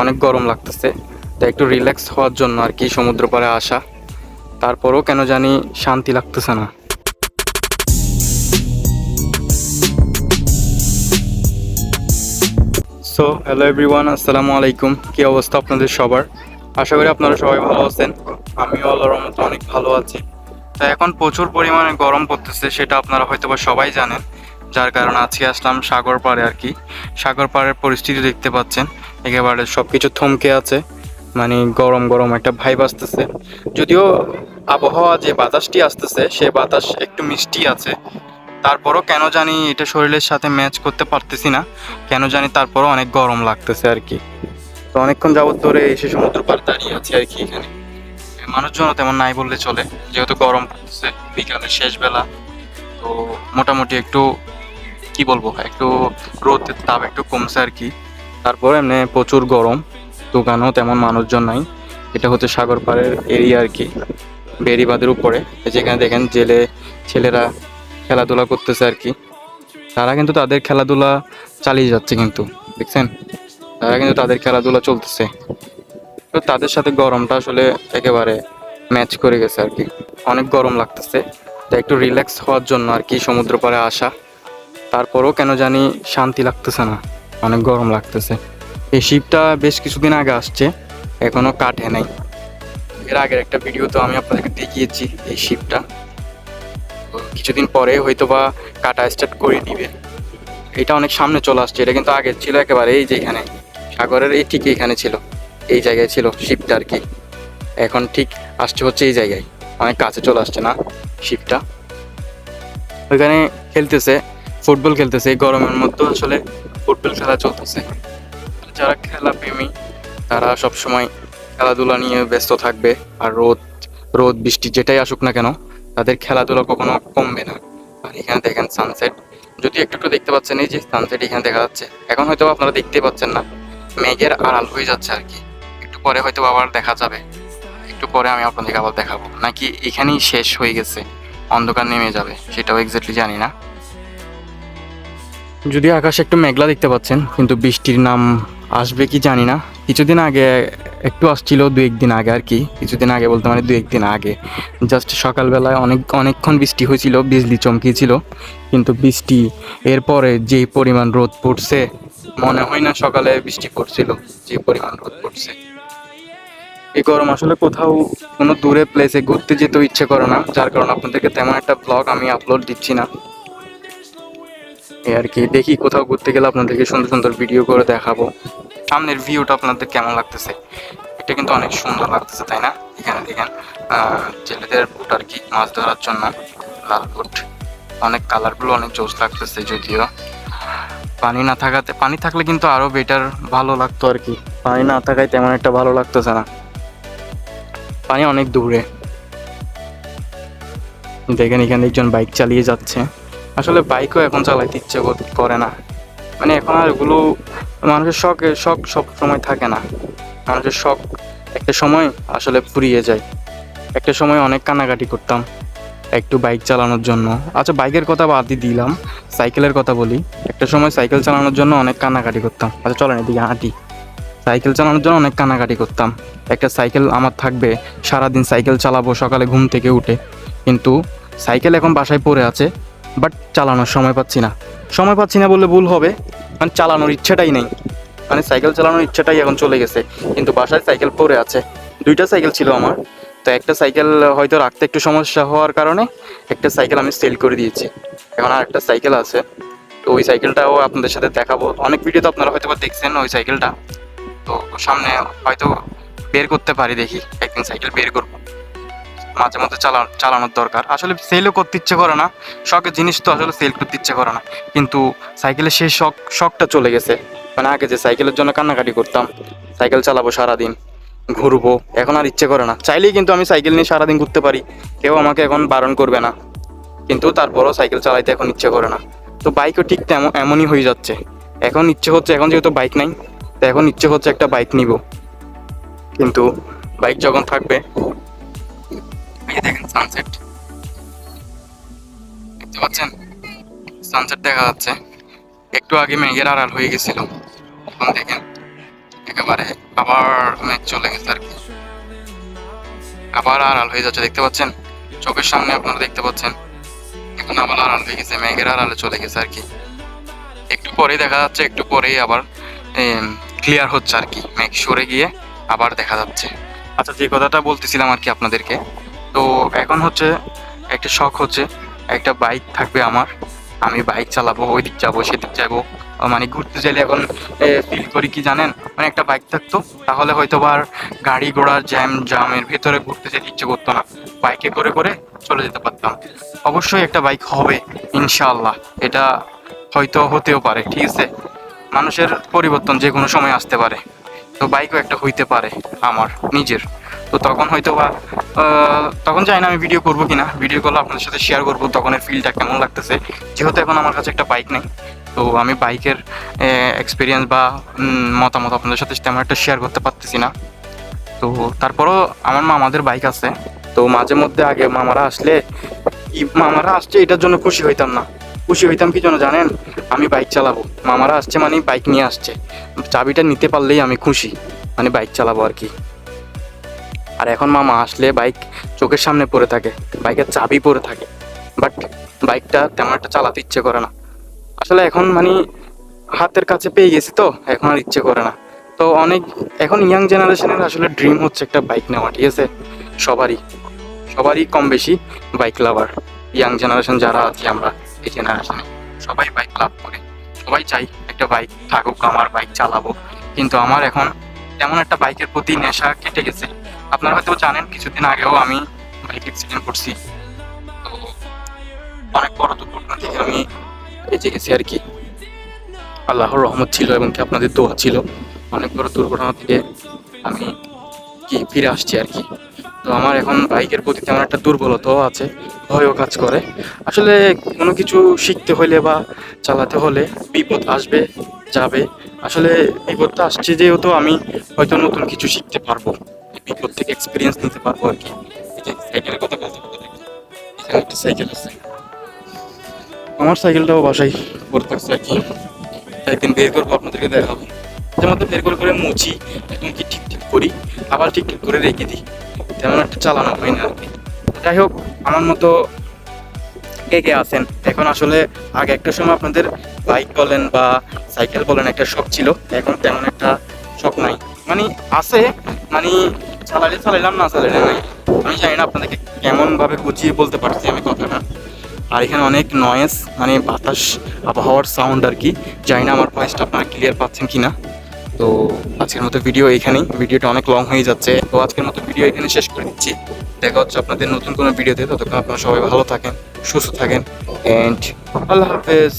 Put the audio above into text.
অনেক গরম লাগতেছে। তাই একটু রিল্যাক্স হওয়ার জন্য আর কি সমুদ্র পাড়ে আসা। তারপরও কেন জানি শান্তি লাগতেছে না। সো হ্যালো এভরিওয়ান আসসালামু আলাইকুম। কি অবস্থা আপনাদের সবার? আশা করি আপনারা সবাই ভালো আছেন। আমিও আল্লাহর রহমতে অনেক ভালো আছি। তো এখন প্রচুর পরিমাণে গরম পড়তেছে, সেটা আপনারা হয়তো সবাই জানেন। যার কারণে আজকে আসলাম সাগর পাড়ে আর কি। সাগর পাড়ের পরিস্থিতি দেখতে পাচ্ছেন। একেবারে সব কিছু থমকে আছে। মানে গরম গরম একটা ভাইব আসতেছে। যদিও আবহাওয়া যে বাতাসটি আসতেছে, সে বাতাস একটু মিষ্টি আছে। তারপরও কেন জানি এটা শরীরের সাথে ম্যাচ করতে পারতেছি না। কেন জানি তারপরও অনেক গরম লাগতেছে আর কি। তো অনেকক্ষণ যাবত ধরে এসে সমুদ্র পার দাঁড়িয়ে আছি আর কি এখানে। মানুষজন তেমন নাই বললে চলে। যেহেতু গরম পড়তেছে, বিকালের শেষ বেলা তো মোটামুটি একটু কি বলব, একটু রোদের তাপ একটু কমছে আর কি। তারপর এমনি প্রচুর গরম, দোকানও তেমন মানুষজন নাই। এটা হচ্ছে সাগর পাড়ের এরিয়া আর কি বেরিবাদের উপরে। যেখানে দেখেন জেলে ছেলেরা খেলাধুলা করতেছে আর কি। তারা কিন্তু তাদের খেলাধুলা চালিয়ে যাচ্ছে কিন্তু, দেখছেন? তারা কিন্তু তাদের খেলাধুলা চলতেছে। তো তাদের সাথে গরমটা আসলে একেবারে ম্যাচ করে গেছে আর কি। অনেক গরম লাগতেছে। তাই একটু রিল্যাক্স হওয়ার জন্য আর কি সমুদ্র পাড়ে আসা। তারপরও কেন জানি শান্তি লাগতেছে না, অনেক গরম লাগতেছে। এই শিপটা বেশ কিছুদিন আগে আসছে, এখনও কাটে নাই। এর আগের একটা ভিডিও তো আমি আপনাদেরকে দেখিয়েছি এই শিপটা কিছুদিন পরে হয়তো বা কাটা স্টার্ট করে দিবে এটা অনেক সামনে চলে আসছে, এটা কিন্তু আগে ছিল একেবারে এই যে এখানে। সাগরের এই ঠিক এখানে ছিল, এই জায়গায় ছিল শিপটা আর কি। এখন ঠিক আসছে হচ্ছে এই জায়গায়, অনেক কাছে চলে আসছে না শিপটা ওইখানে খেলতেছে ফুটবল খেলতেছে, এই গরমের মধ্যে আসলে ফুটবল খেলা চলতেছে। যারা খেলা প্রেমী, তারা সব সময় খেলাধুলা নিয়ে ব্যস্ত থাকবে, আর রোদ রোদ, বৃষ্টি যেটাই আসুক না কেন, তাদের খেলাধুলা কখনো কমবে না। আর এখানে দেখেন সানসেট যদি একটু একটু দেখতে পাচ্ছেন, এই যে সানসেট এখানে দেখা যাচ্ছে, এখন হয়তো আপনারা দেখতে পাচ্ছেন না, মেঘের আড়াল হয়ে যাচ্ছে আর কি। একটু পরে হয়তো আবার দেখা যাবে। একটু পরে আমি আপনাদেরকে আবার দেখাবো, নাকি এখানেই শেষ হয়ে গেছে, অন্ধকার নেমে যাবে, সেটাও এক্স্যাক্টলি জানি না। যদি আকাশে একটু মেঘলা দেখতে পাচ্ছেন, কিন্তু বৃষ্টির নাম আসবে কি জানি না। কিছুদিন আগে, একটু আসছিল দু একদিন আগে আর কি। কিছুদিন আগে বলতে মানে দু একদিন আগে। জাস্ট সকালবেলায় অনেক, অনেকক্ষণ বৃষ্টি হয়েছিল, বিজলি চমকিয়েছিল কিন্তু বৃষ্টি, এরপরে যে পরিমাণ রোদ পড়ছে, মনে হয় না সকালে বৃষ্টি পড়ছিল, যে পরিমাণ রোদ পড়ছে। এই গরম আসলে কোথাও কোনো দূরে প্লেসে ঘুরতে যেতেও ইচ্ছে করে না। যার কারণে আপনাদেরকে তেমন একটা ব্লগ আমি আপলোড দিচ্ছি না। এই আর কি। দেখি কোথাও ঘুরতে গেলে আপনাদেরকে সুন্দর সুন্দর ভিডিও করে দেখাবো। সামনের ভিউটা আপনাদের কেমন লাগতেছে? এটা কিন্তু অনেক সুন্দর লাগতেছে, তাই না? এখানে দেখেন ছেলেদের বুট আর কি, মাছ ধরার জন্য লাল বুট। অনেক কালারগুলো অনেক জোস লাগতেছে যদিও। পানি না থাকাতে, পানি থাকলে কিন্তু আরও বেটার ভালো লাগতো আর কি। পানি না থাকায় তেমন একটা ভালো লাগতেছে না। পানি অনেক দূরে। দেখেন এখানে একজন বাইক চালিয়ে যাচ্ছে। আসলে বাইকও এখন চালাইতে ইচ্ছে করে না। মানে এখন আর এগুলো মানুষের শখ শখ সব সময় থাকে না। মানুষের শখ একটা সময় আসলে ফুরিয়ে যায়। একটা সময় অনেক কানাকাটি করতাম একটু বাইক চালানোর জন্য। আচ্ছা বাইকের কথা বাদই দিলাম সাইকেলের কথা বলি। একটা সময় সাইকেল চালানোর জন্য অনেক কান্নাকাটি করতাম। আচ্ছা চলেন এদিকে হাঁটি। সাইকেল চালানোর জন্য অনেক কান্নাকাটি করতাম। একটা সাইকেল আমার থাকবে, সারাদিন সাইকেল চালাবো সকালে ঘুম থেকে উঠে। কিন্তু সাইকেল এখন বাসায় পড়ে আছে। বাট চালানোর সময় পাচ্ছি না। সময় পাচ্ছি না বললে ভুল হবে মানে চালানোর ইচ্ছাটাই নেই। মানে সাইকেল চালানোর ইচ্ছাটাই এখন চলে গেছে, কিন্তু বাসায় সাইকেল পরে আছে। দুইটা সাইকেল ছিল আমার, তো একটা সাইকেল হয়তো রাখতে একটু সমস্যা হওয়ার কারণে একটা সাইকেল আমি সেল করে দিয়েছি। এখন আর একটা সাইকেল আছে, তো ওই সাইকেলটাও আপনাদের সাথে দেখাবো। অনেক ভিডিও তো আপনারা হয়তো দেখছেন ওই সাইকেলটা, তো সামনে হয়তো বের করতে পারি দেখি, একদিন সাইকেল বের করব। মাঝে মধ্যে চালা, চালানোর দরকার। আসলে সেলও করতে ইচ্ছে করে না। শখের জিনিস তো আসলে সেল করতে ইচ্ছে করে না। কিন্তু সাইকেলের সেই শখ, শখটা চলে গেছে। মানে আগে যে সাইকেলের জন্য কান্নাকাটি করতাম সাইকেল চালাবো সারাদিন, ঘুরবো, এখন আর ইচ্ছে করে না। চাইলেই কিন্তু আমি সাইকেল নিয়ে সারাদিন ঘুরতে পারি। কেউ আমাকে এখন বারণ করবে না। কিন্তু তারপরও সাইকেল চালাইতে এখন ইচ্ছে করে না। তো বাইকও ঠিক তেমন, এমনই হয়ে যাচ্ছে। এখন ইচ্ছে হচ্ছে, এখন যেহেতু বাইক নাই, তো এখন ইচ্ছে হচ্ছে একটা বাইক নিব। কিন্তু বাইক যখন থাকবে এই দেখেন সানসেট দেখতে পাচ্ছেন? সানসেট দেখা যাচ্ছে। একটু আগে মেঘের আড়াল হয়ে গেছিল। এখন দেখেন, একেবারে আবার মেঘ চলে গেছে আর কি। আবার আড়াল হয়ে যাচ্ছে, দেখতে পাচ্ছেন? চোখের সামনে আপনারা দেখতে পাচ্ছেন। এখন আবার আড়াল হয়ে গেছে, মেঘের আড়ালে চলে গেছে আর কি। একটু পরেই দেখা যাচ্ছে, একটু পরেই আবার ক্লিয়ার হচ্ছে আর কি। মেঘ সরে গিয়ে আবার দেখা যাচ্ছে। আচ্ছা যে কথাটা বলতেছিলাম আর কি আপনাদেরকে তো এখন হচ্ছে একটা শখ হচ্ছে, একটা বাইক থাকবে আমার। আমি বাইক চালাবো ওই দিক যাব, সেদিক যাব। মানে ঘুরতে চাইলে এখন ফিল করি কি জানেন? মানে একটা বাইক থাকতো, তাহলে হয়তো আর গাড়ি ঘোড়া জ্যাম জামের ভেতরে ঘুরতে যেতে ইচ্ছে করতো না। বাইকে করে করে চলে যেতে পারতাম। অবশ্যই একটা বাইক হবে, ইনশাআল্লাহ। এটা হয়তো হতেও পারে, ঠিক আছে? মানুষের পরিবর্তন যে কোনো সময় আসতে পারে। তো বাইকও একটা হইতে পারে, আমার, নিজের। তো তখন হয়তো বা তখন জানি না আমি ভিডিও করব কিনা। ভিডিও করলে আপনাদের সাথে শেয়ার করব, তখনের ফিলটা কেমন লাগতেছে। যেহেতু এখন আমার কাছে একটা বাইক নেই, তো আমি বাইকের এক্সপিরিয়েন্স বা মতামত আপনাদের সাথে তেমন একটা শেয়ার করতে পারতেছি না। তো তারপরও আমার মামাদের বাইক আছে, তো মাঝে মধ্যে আগে মামারা আসলে মামারা আসছে এটার জন্য খুশি হইতাম না। খুশি হইতাম কি জন্য জানেন? আমি বাইক চালাবো। মামারা আসছে মানে বাইক নিয়ে আসছে। চাবিটা নিতে পারলেই আমি খুশি মানে বাইক চালাবো আর কি। আর এখন মামা আসলে বাইক চোখের সামনে পড়ে থাকে, বাইকের চাবি পড়ে থাকে। বাট বাইকটা তেমন একটা চালাতে ইচ্ছে করে না। আসলে এখন মানে হাতের কাছে পেয়ে গেছি তো, এখন আর ইচ্ছে করে না। তো অনেক, এখন ইয়াং জেনারেশনের আসলে ড্রিম হচ্ছে একটা বাইক নেওয়া, ঠিক আছে? সবারই সবারই কম বেশি বাইক লাভার ইয়াং জেনারেশন যারা আছি আমরা, এই জেনারেশনে সবাই বাইক লাভ করে। সবাই চাই একটা বাইক থাকুক, আমার বাইক চালাবো। কিন্তু আমার এখন তেমন একটা বাইকের প্রতি নেশা কেটে গেছে। আপনারা হয়তো জানেন, কিছুদিন আগেও আমি বাইক অ্যাক্সিডেন্ট করছি। তো অনেক বড় দুর্ঘটনা থেকে আমি বেঁচে গেছি আর কি। আল্লাহর রহমত ছিল এবং কি আপনাদের দোয়া ছিল। অনেক বড় দুর্ঘটনা থেকে আমি কি ফিরে আসছি আর কি। তো আমার এখন বাইকের প্রতি তেমন একটা দুর্বলতাও আছে, ভয়ও কাজ করে। আসলে কোনো কিছু শিখতে হলে বা চালাতে হলে বিপদ আসবে, যাবে। আসলে বিপদটা আসছে যেহেতু আমি হয়তো নতুন কিছু শিখতে পারব। বিপদ থেকে এক্সপিরিয়েন্স নিতে পারব আর কি। এই যে সাইকেলের কথা বলতে বলতে এখানে একটা সাইকেল আছে। আমার সাইকেলটাও বাসায়। পড়ে থাকছে আর কি। একদিন বের করব আপনাদেরকে দেখাবো। মধ্যে বের করে করে মুছি এখন কি ঠিক ঠিক করি আবার ঠিক ঠিক করে রেখে দিই। তেমন একটা চালানো হয় না আর কি। যাই হোক আমার মতো কে কে আছেন? এখন আসলে আগে একটা সময় আপনাদের বাইক বলেন বা সাইকেল বলেন একটা শখ ছিল এখন তেমন একটা শখ নাই। মানে আছে মানে চালালে চালাইলাম, না চালাইলে নাই। আমি জানি না আপনাদেরকে কেমন ভাবে বুঝিয়ে বলতে পারছি আমি কথাটা। আর এখানে অনেক নয়েজ মানে বাতাস, আবহাওয়ার সাউন্ড আর কি। জানি না আমার ভয়েসটা আপনারা ক্লিয়ার পাচ্ছেন কি না তো আজকের মতো ভিডিও এখানেই। ভিডিওটা অনেক লং হয়ে যাচ্ছে। তো আজকের মতো ভিডিও এখানে শেষ করে দিচ্ছি। দেখা হচ্ছে আপনাদের নতুন কোনো ভিডিওতে ততক্ষণ আপনারা সবাই ভালো থাকেন, সুস্থ থাকেন অ্যান্ড আল্লাহ হাফেজ।